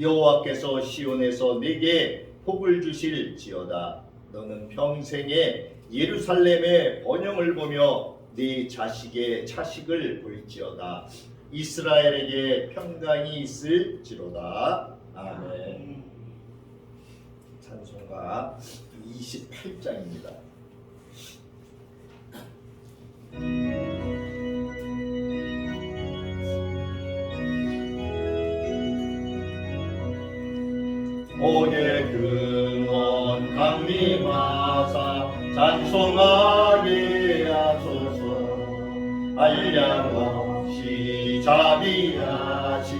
여호와께서 시온에서 내게 복을 주실지어다. 너는 평생에 예루살렘의 번영을 보며 네 자식의 자식을 볼지어다. 이스라엘에게 평강이 있을지로다. 아멘. 찬송가 28장입니다. 옥의 근원 강림하사 찬송하게 하소서. 알량 없이 자비하신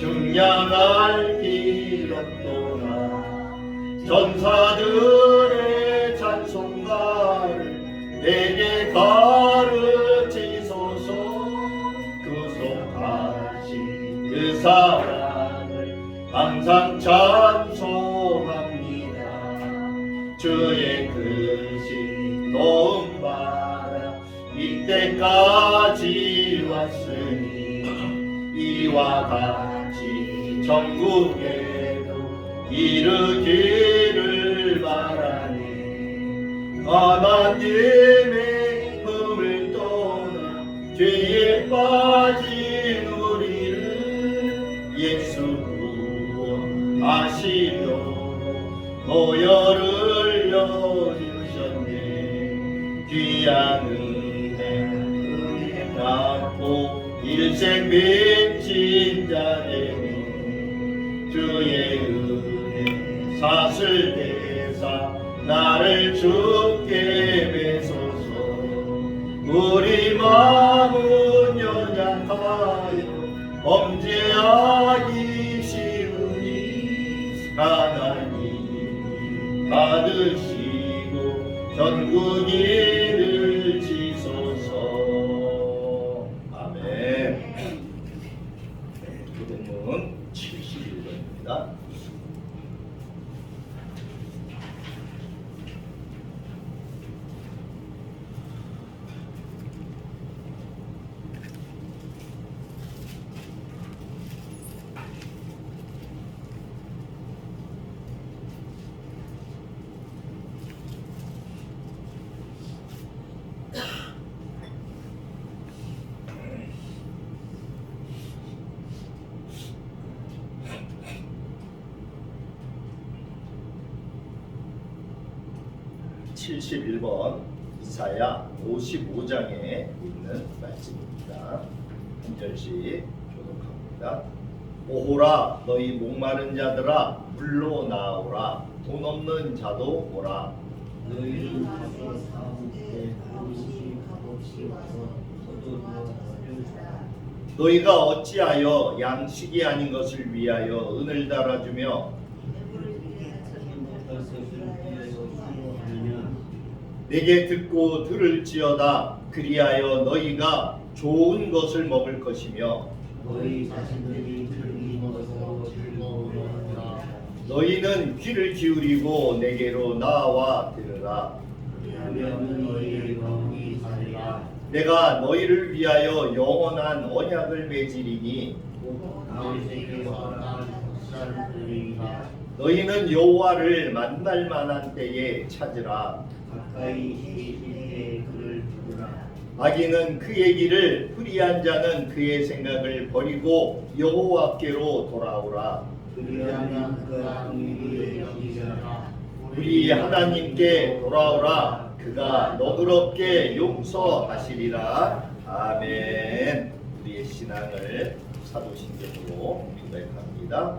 중량할 길 없도다 전사들의 찬송가를 내게 가르치소서. 구속하신 그 사랑을 항상 찬송합니다. 주의 크신 도움 받아 이때까지 왔으니 이와 같이 천국에도 이르기를 바라니 하나님의 구원하시려 모여를 여주셨네. 귀한 은혜 은혜 받고 일생 빚진 자되니 주의 은혜 사슬 대사 나를 죽게 배소서. 우리 마음 71번 이사야 55장에 있는 말씀입니다. 한 절씩 교독합니다. 오호라 너희 목마른 자들아 물로 나오라 돈 없는 자도 오라 너희 나서 사는데 값없이 값없이 와서 소도로 너를 주라 너희가 어찌하여 양식이 아닌 것을 위하여 은을 달아주며 내게 듣고 들을지어다. 그리하여 너희가 좋은 것을 먹을 것이며 너희 자신들이 즐기면서 즐거워하라. 너희는 귀를 기울이고 내게로 나와 들으라. 그리하면 너희의 영이 살리라. 내가 너희를 위하여 영원한 언약을 맺으리니 다윗에게서 난 흑살들이라 너희는 여호와를 만날 만한 때에 찾으라. 가까이 계시되 그를 부르라. 악인은 그의 길을 불의한 자는 그의 생각을 버리고 여호와께로 돌아오라. 그리하면 그 악인이 여기시라. 우리 하나님께 돌아오라. 그가 너그럽게 용서하시리라. 아멘. 우리의 신앙을 사도신경으로 고백합니다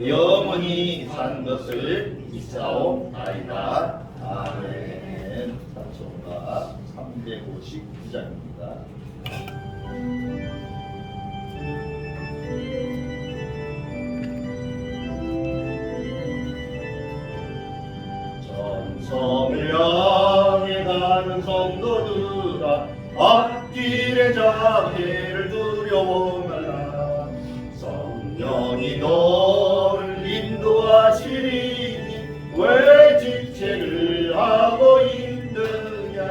영원히 사는 것을 믿사옵나이다. 아멘. 찬송가 359장입니다. 정성을 향해 가는 성도들아 앞길의 장애를 두려워 말라 성령이 너 왜 지체를 하고 있느냐?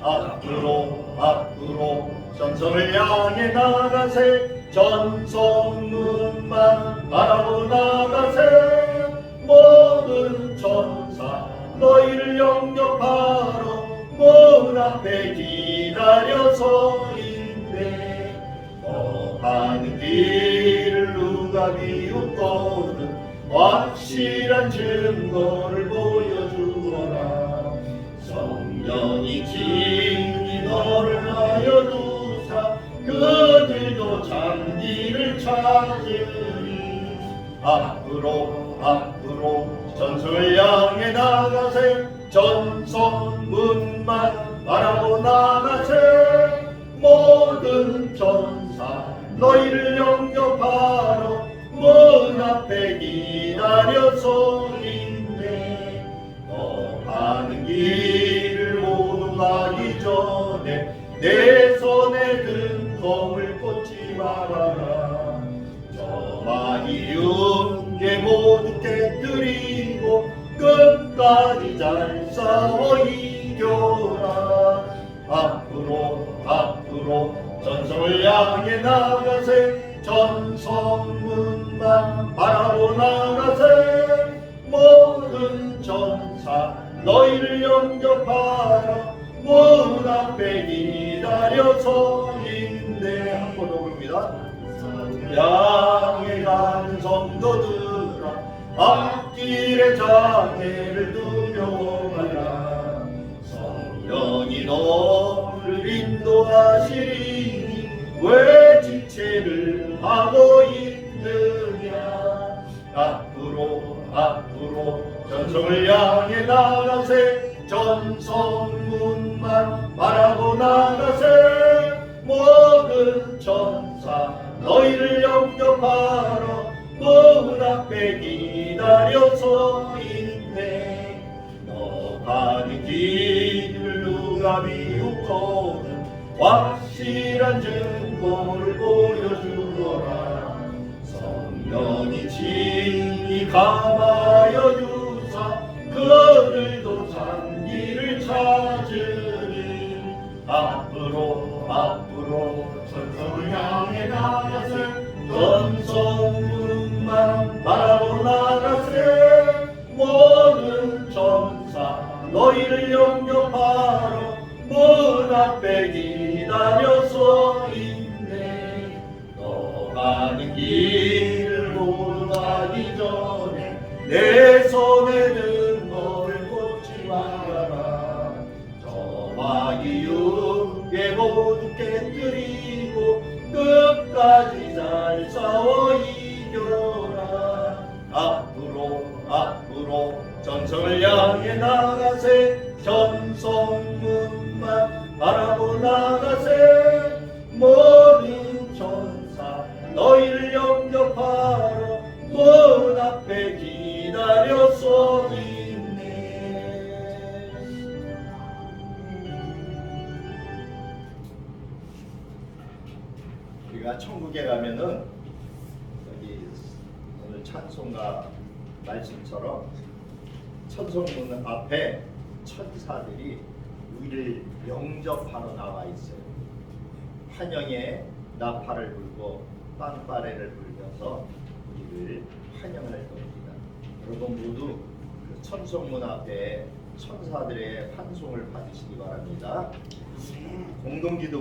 앞으로 앞으로 전성을 향해 나가세. 전성문만 바라보 나가세. 모든 천사 너희를 영접하러 문 앞에 기다려서 있네. 너하는 길을 누가 비웃거든 확실한 증거를 보여주거라. 성령이 친히 너를 하여 두사 그들도 장기를 앞으로 앞으로 모든 전사 너희를 영접하라. 문 앞에 기다려서 있네. 한 번 더 부릅니다. 향해 가는 성도들아 앞길의 장애를 두려워 말라. 성령이 너를 인도하시리니 왜 지체를 하고 있 향해 나가세. 전성문만 바라보 나가세. 모든 천사 너희를 영접하러 문 앞에 기다려서 있네. 너 가는 길을 누가 비웃거든. 확실한 증거를 보여주거라. 성령이 친히 감하 영접하러 문 앞에 기다려 서 있네. 너 가는 길을 모두 가기 전에 내 손에 든 너를 꽂지 말아라. 저 마귀 육에 모두 깨뜨리 문 앞에 기다려 서 있네 우리가 천국에 가면은 여기 오늘 찬송가 말씀처럼 천성문 앞에 천사들이 우리를 영접하러 나와 있어요. 환영의 나팔을 불고 빵빠레를 불면서 우리를 환영할 겁니다. 여러분 모두 그 천성문 앞에 천사들의 환송을 받으시기 바랍니다. 공동기도